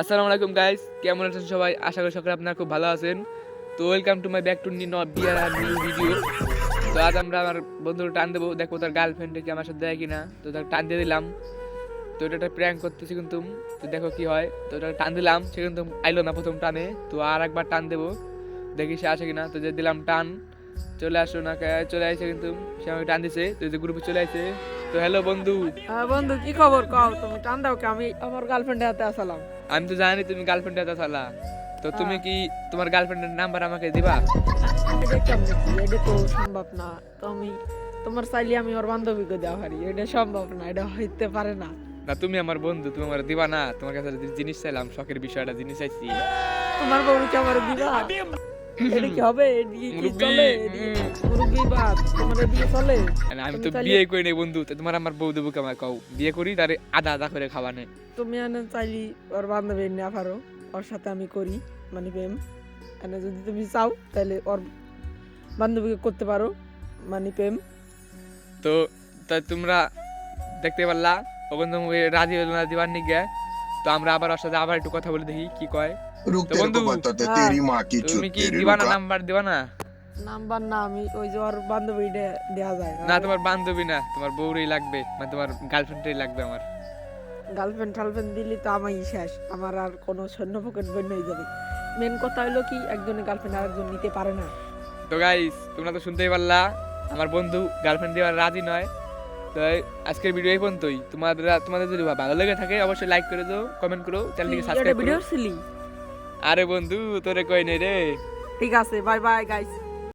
আসসালামু আলাইকুম গাইস কেমন আছেন সবাই? আশা করি সকলে আপনারা খুব ভালো আছেন। তো welcome to my back to নি নট বিয়ার আর নিউ ভিডিও তো আজ আমরা আমার বন্ধুর টান দেবো। দেখো তার গার্লফ্রেন্ডে কি আমার সাথে দেয় কিনা। তো তাকে টান দিয়ে দিলাম। তো এটা একটা প্র্যাঙ্ক করতেছি কিন্তু। তো দেখো কি হয়। তো এটা টান দিলাম। সে কিন্তু আইলো না প্রথম টানে। তো আর একবার টান দেবো। দেখি সে আসে কিনা। তো যে দিলাম টান। চলে আসো না চলে আসে কিন্তু সে আমাকে টান দিছে তো যে গ্রুপে চলে আসে তো হ্যালো বন্ধু। হ্যাঁ বন্ধু কি খবর? কও তুমি টান দাও কি? আমি আমার গার্লফ্রেন্ডের হাতে আসলাম। আমি তো জানি তুমি গার্লফ্রেন্ড আছে সালা তো তুমি। কি তোমার গার্লফ্রেন্ডের নাম্বার আমাকে দিবা? এটা তো সম্ভব না। তো আমি তোমার চাইলে আমি ওর বান্ধবীকে দেওয়া পারি। এটা সম্ভব না এটা হইতে পারে না। না তুমি আমার বন্ধু তুমি আমার দিবা না। তোমার কাছে জিনিস চাইলাম শখের বিষয়টা জিনিস চাইছি। তোমার বউ কি আমার দিবা? এটা কি হবে কি চলে? মুরব্বি বাদ তোমার এদিকে চলে? আমি তো বিয়ে করি নাই বন্ধু তোমার আমার বউ দেবো কেমন? কও বিয়ে করি তারে আধা আধা করে খাওয়া নেই। তুমি এনে চাইলি ওর বান্ধবী না পারো ওর সাথে আমি করি মানে প্রেম। এনে যদি তুমি চাও তাহলে ওর বান্ধবীকে করতে পারো মানে প্রেম। তো তা তোমরা দেখতে পারলা ওখানে রাজি হলো না দিবার নিগে তো আমরা আবার ওর সাথে আবার একটু কথা বলে দেখি কি কয়। তো বন্ধু হ্যাঁ। তুমি কি দিবা না নাম্বার দিবা না? নাম্বার না আমি ওই যে ওর বান্ধবী দেয়া যায়। না তোমার বান্ধবী না তোমার বউরই লাগবে মানে তোমার গার্লফ্রেন্ডই লাগবে আমার। গার্লফ্রেন্ড টালফ্রেন্ড দিলি তো আমারই শেষ আমার আর কোনো সৈন্য পকেট বই নেই যাবে মেন কথা হলো কি একজনের গার্লফ্রেন্ড আরেকজন নিতে পারে না। তো গাইস তোমরা তো শুনতেই পারলা আমার বন্ধু গার্লফ্রেন্ড দেওয়ার রাজি নয়। তো আজকের ভিডিও এই পর্যন্তই। তোমাদের তোমাদের যদি ভালো লেগে থাকে অবশ্যই লাইক করে দাও কমেন্ট করো চ্যানেলটিকে সাবস্ক্রাইব করো। আরে বন্ধু তোরে কই নাই রে? ঠিক আছে বাই বাই গাইস